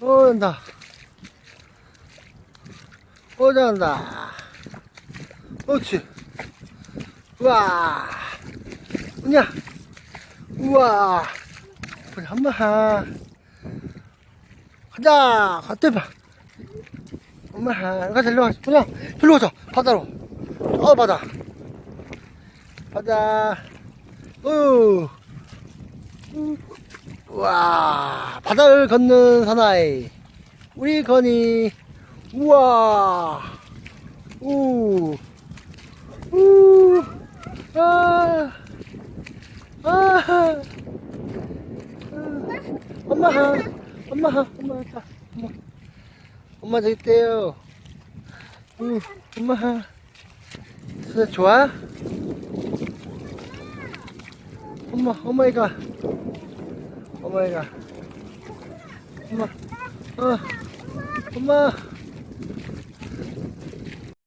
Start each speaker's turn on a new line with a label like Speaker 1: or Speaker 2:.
Speaker 1: 어, 간다. 어, 잘한다. 옳지. 우와. 뭐냐? 우와. 우리 한번 하. 가자. 갔다 봐. 엄마 하. 가자, 일로 와. 그냥, 일로 가자. 바다로. 어, 바다. 바다. 우. 우와. 바다를 걷는 사나이. 우리 건이. 우와. 우. 우. 아. 아. 엄마 하. 엄마 하. 엄마 자. 엄마. 엄마 저기 있대요. 우. 엄마 좋아? 엄마, 엄마이가. 엄마이가. 엄마. 어. 엄마.